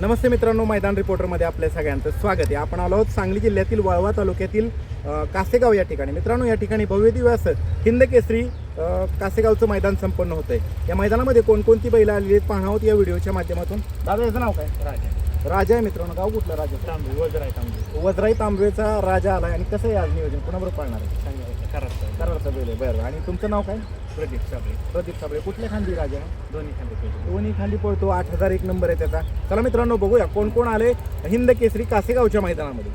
नमस्ते मित्रांनो मैदान रिपोर्टरमध्ये आपल्या सगळ्यांचं स्वागत आहे. आपण आलो आहोत सांगली जिल्ह्यातील वाळवा तालुक्यातील कासेगाव या ठिकाणी. मित्रांनो या ठिकाणी भव्य दिवस हिंद केसरी अ, कासेगावचं मैदान संपन्न होतं आहे या मैदानामध्ये कोणकोणती बैलं आलेली आहेत पाहणार आहोत या व्हिडिओच्या माध्यमातून. दादा याचं नाव काय? राजा. राजा आहे मित्रांनो. गाव कुठलं राजा? तांबे वजर आहे तांबे. वजराई तांबवेचा राजा आला आणि कसं आहे आज नियोजन? कुणाबरोबर पाळणार आहे? बैल आहे बरं. आणि तुमचं नाव काय? प्रदीप साबळे प्रदीप साबळे कुठल्या खांदी राजा? दोन्ही खांदे केले दोन्ही खाली पळतो. आठ हजार एक नंबर आहे त्याचा. चला मित्रांनो बघूया कोण कोण आले हिंद केसरी कासेगावच्या मैदानामध्ये.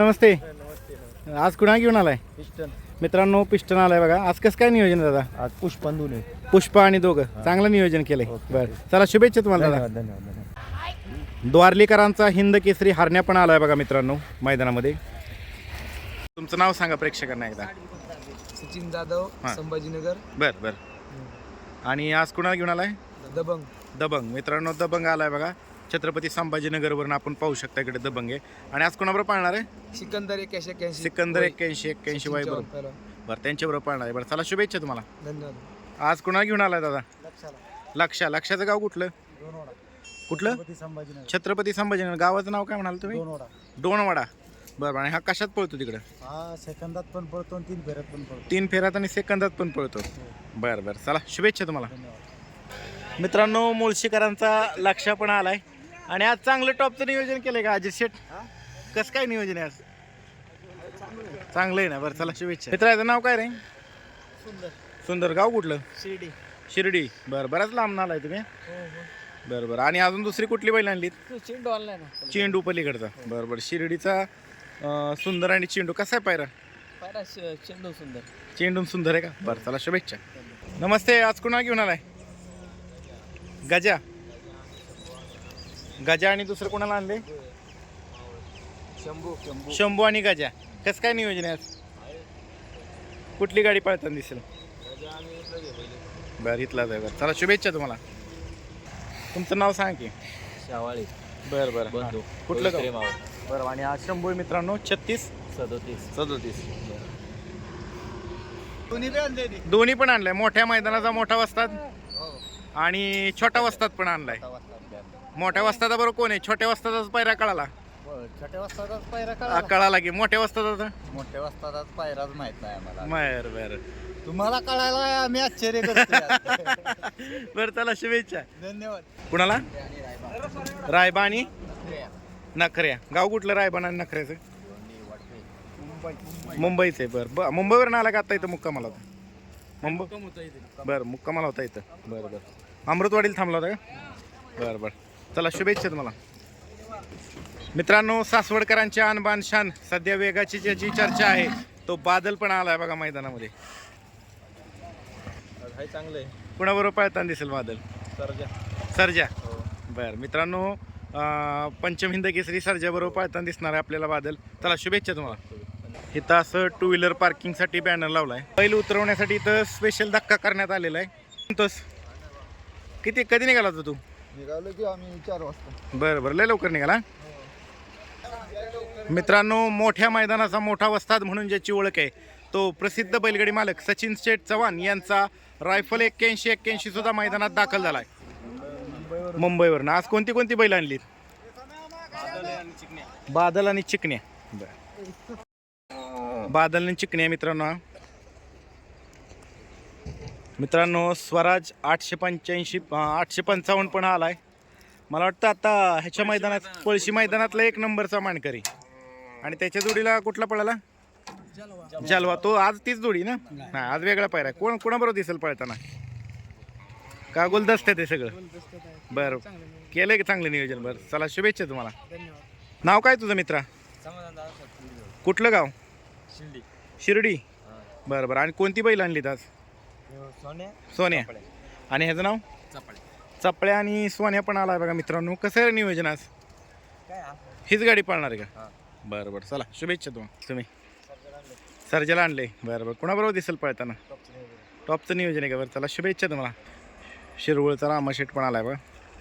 नमस्ते. नमस्ते. आज कुणा घेऊन आलाय? पिस्टन मित्रांनो पिस्टन आलाय बघा. आज कसं काय नियोजन आहे दादा? आज पुष्पांदून आहे पुष्पा आणि दोघं. चांगलं नियोजन केलंय. ओके. बरं. चला शुभेच्छा तुम्हाला दादा. धन्यवाद धन्यवाद धन्यवाद. द्वारलीकरांचा हिंद केसरी हरण्या पण आलाय बघा मित्रांनो मैदानामध्ये. तुमचं नाव सांगा प्रेक्षकांना एकदा. सचिन जाधव हा. संभाजीनगर. बर बर. आणि आज कुणाला घेऊन आलाय? दबंग. दबंग. मित्रांनो दबंग आलाय बघा. छत्रपती संभाजीनगरवरून आपण पाहू शकता इकडे दबंग. आहे आणि आज कुणाबरोबर पाळणार आहे? सिकंदर एक्याऐंशी एक्याऐंशी. सिकंदर एक्क्याऐंशी एक्क्याऐंशी वाय बरोबर बरं त्यांच्याबरोबर पाळणार आहे. बरं चला शुभेच्छा तुम्हाला. धन्यवाद. आज कुणाला घेऊन आलाय दादा? लक्षा. लक्षाचं गाव कुठलं? कुठलं? संभाजीनगर. छत्रपती संभाजीनगर. गावाचं नाव काय म्हणाल तुम्ही? दोनवाडा. बरं आणि हा कशात पळतो तिकडं? हा सेकंदात पण आणि तीन फेऱ्यात पण पडतो तीन फेऱ्यात आणि सेकंदात पण पळतो. बरं बरं. चला शुभेच्छा तुम्हाला. धन्यवाद. मित्रांनो मुळशीकरांचा लक्ष पण आलाय. आणि आज चांगलं टॉपचं नियोजन केलंय का अजित शेठ? कसं काय नियोजन आहे आज? चांगलं आहे. ना बरं चला शुभेच्छा. मित्राचं नाव काय रे? सुंदर. गाव कुठलं? शिर्डी. शिर्डी. बरं बराच लांब आलाय तुम्ही. बरं बरं. आणि अजून दुसरी कुठली बैल आणलीत? चेंडू आणलाय ना. चेंडू पलीकडचा. बरं बरं. शिर्डीचा अं, सुंदर आणि चेंडू. कसा आहे पायरा? पायरा चेंडू सुंदर. चेंडून सुंदर आहे का? बरं चला शुभेच्छा. नमस्ते आज कुणा घेऊन आलाय? गजा. गजा आणि दुसरं कोणाला आणले शंभू शंभू. शंभू आणि गजा. कसं काय नियोजन आहे आज? कुठली गाडी पळताना दिसेल? बरं इथलाच आहे बरं. चला शुभेच्छा तुम्हाला. तुमचं नाव सांग की. शावाळी. बरं बरं. बंधू. हां. कुठलं गाव? बरं आणि आज शंभू मित्रांनो छत्तीस? सदोतीस. सदोतीस. दोन्ही पण आणलाय. मोठ्या मैदानाचा मोठा वस्ताद आणि छोटा वस्ताद पण आणलाय. मोठ्या वस्तादा बरोबर कोण आहे? छोट्या वस्तादाच पायरा कळाला. छोट्या वाजताच पायरा आ, कळाला की मोठ्या वस्तादाचा? मोठ्या वाजताच पायराच माहीत नाही आम्हाला. बर बर. तुम्हाला कळायला आम्ही आश्चर्य करतो बर चला शुभेच्छा. धन्यवाद. कुणाला? रायबा आणि? नखऱ्या. गाव कुठलं रायबा आणि नखऱ्याचं? मुंबईचं आहे बरं. ब मुंबईवरून आला का आता इथं मुक्कामाला? होता मुंबई बरं मुक्कामाला होता इथं. बरं बरं. अमृतवाडीला थांबला होता का? बरं बरं. चला शुभेच्छा तुम्हाला. मित्रांनो सासवडकरांची आणबान शान सध्या वेगाची ज्याची चर्चा आहे तो बादल पण आलाय बघा मैदानामध्ये. चांगलं कुणाबरोबर पळताना दिसेल बादल? सरजा. सर्जा. बरं मित्रांनो अं, पंचम हिंद केसरी सर्जाबरोबर पळताना दिसणार आहे आपल्याला बादल. चला शुभेच्छा तुम्हाला. इथं असं टू व्हीलर पार्किंगसाठी बॅनर लावलाय. बैल उतरवण्यासाठी इथं स्पेशल धक्का करण्यात आलेला आहे. किती कधी निघाला होता तू? निघालो की आम्ही चार वाजता. बरं बरं. लय लवकर निघाला? मित्रांनो मोठ्या मैदानाचा मोठा वस्ताद म्हणून ज्याची ओळख आहे तो प्रसिद्ध बैलगाडी मालक सचिन शेठ चव्हाण यांचा रायफल एक्क्याऐंशी एक्क्याऐंशी सुद्धा मैदानात दाखल झालाय. मुंबईवरून. आज कोणती कोणती बैल आणली बादल आणि चिकण्या बरं. बादल आणि चिकण्या मित्रांनो. मित्रांनो स्वराज आठशे पंच्याऐंशी आठशे पंचावन्न पण आलाय. मला वाटतं आता ह्याच्या मैदानात पळशी मैदानातला एक नंबरचा मानकरी. आणि त्याच्या जोडीला कुठला पळाला? जलवा. तो आज तीच जोडी ना? हा आज वेगळा पायरा आहे. कोण कोणाबरोबर दिसेल पळताना? का गुलदस्त्यात आहे सगळं? बरं. केलंय की चांगलं नियोजन? बरं. चला शुभेच्छा तुम्हाला. नाव काय तुझं मित्रा? कुठलं गाव? शिर्डी. शिर्डी. बरं बरं. आणि कोणती बैल आणलीत आज? सोन्या सोन्या. आणि ह्याचं नाव? चपाळे. चपळ्या आणि सोन्या पण आलाय बघा मित्रांनो. कसं आहे नियोजन आज? काय हीच गाडी पाळणार आहे का. बरं बरं. चला शुभेच्छा तुम्हाला. तुम्ही? सर्जाला आणले. बरं बरं. कोणाबरोबर दिसेल पळताना? टॉपचं नियोजन आहे का बरं? चला शुभेच्छा तुम्हाला. शिरवळचा रामाशेट पण आलाय बघा.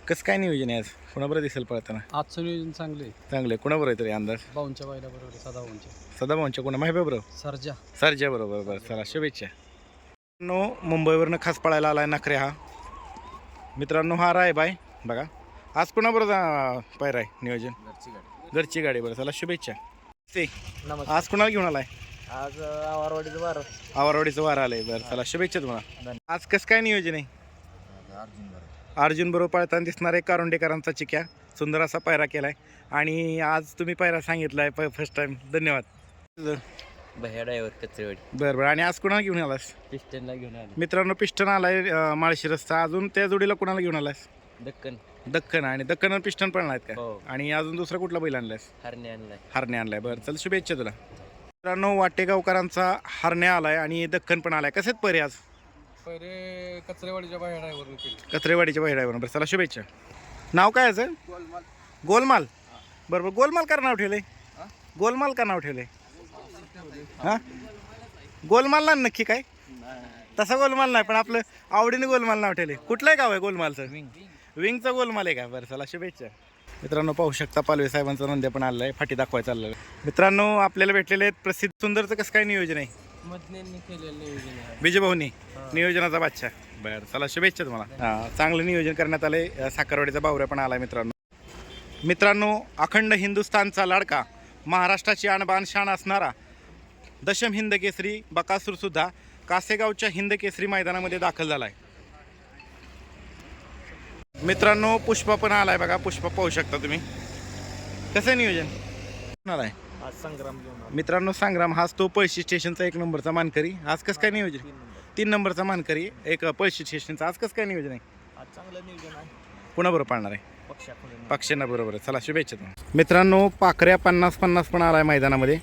कसं काय नियोजन आहे आज? कोणाबरोबर दिसेल पळताना? आजचं नियोजन चांगले चांगलं आहे. कोणाबरोबर आहे तरी अंदाज? बाऊंच्या बायला बरोबर सदाभाऊंच्या. सदाभाऊंच्या. कोणा? माहिती बरोबर सरजा सरच्या बरोबर. बरं चला शुभेच्छा. नो मुंबईवरनं खास पळायला आलाय नखरे हा. मित्रांनो हा राय बाय. बघा. आज कोणाबरोबर अं, पायरा आहे नियोजन? घरची गाडी. बरं. चला शुभेच्छा. ते नमस्कार. आज कोणाला घेऊन आलाय? आज आवारवाडीचं बार आवारवाडीचं वार आलंय. बरं चला शुभेच्छा तुम्हाला. आज कसं काय नियोजन आहे? अर्जुन बरोबर. पळताना दिसणार आहे कारुंडेकरांचा चिक्या. सुंदर असा पायरा केलाय. आणि आज तुम्ही पायरा सांगितलाय फर्स्ट टाइम धन्यवाद. भैया ड्रायव्हर कचरेवाडी बरं बरं. आणि आज कोणाला घेऊन आलास? पिस्टनला घेऊन आलो. मित्रांनो पिस्टन आलाय अं, माळशिरसचा अजून त्या जोडीला कोणाला घेऊन आलास? दक्कन. दक्कन. आणि दक्कन आणि पिस्टन पण आहेत का? हो. आणि अजून दुसरा कुठला बैल आणलायस? हरणे आणलाय. हरणे आणलाय. बरं चल शुभेच्छा तुला. मित्रांनो वाटेगावकरांचा हरणे आलाय आणि दक्कन पण आलाय. कसेच परे आज? पहिले कचरेवाडीच्या बाहेर ड्रायव्हरने केली. कत्रेवाडीच्या बहिरावर बरं चला शुभेच्छा. नाव काय याचं? गोलमाल. बरोबर गोलमाल का नाव ठेवलंय? गोलमाल का नाव ठेवलंय? हा? गोलमाल ना नक्की काय? तसा गोलमाल नाही पण आपलं आवडीने गोलमाल नाव ठेवले कुठलंय गाव आहे गोलमालचं? विंगचं गोलमाल आहे का? बरं चला शुभेच्छा. मित्रांनो पाहू शकता पालवे साहेबांचा नंद्या पण आलेला आहे फाटी दाखवायचा चाललेलं आहे. मित्रांनो आपल्याला भेटलेले आहेत प्रसिद्ध सुंदरचं कसं काय नियोजन आहे? विजयभाऊनी नियोजनाचा बादशाह. बरं चला शुभेच्छा तुम्हाला. हां चांगलं नियोजन करण्यात आलंय. साखरवाडीचा बावऱ्या पण आला मित्रांनो. मित्रांनो अखंड हिंदुस्थानचा लाडका महाराष्ट्राची आणबाण शान असणारा दशम हिंद केसरी बकासूर सुद्धा कासेगावच्या हिंद केसरी मैदानामध्ये दाखल झाला आहे मित्रांनो पुष्पा पण आलाय बघा. पुष्पा पाहू शकता तुम्ही. कसं आहे नियोजन? आलाय? आज संग्राम मित्रांनो संग्राम हाच तो पळशी स्टेशनचा एक नंबरचा मानकरी. आज कसं काय नियोजन? तीन नंबरचा मानकरी एक पळशी स्टेशनचा. आज कसं काय नियोजन आहे? आज चांगलं नियोजन आहे. कुणाबरोबर पाळणार आहे? पक्षांना बरोबर आहे. चला शुभेच्छा तुम्हाला. मित्रांनो पाखऱ्या पन्नास पन्नास पण आलाय मैदानामध्ये.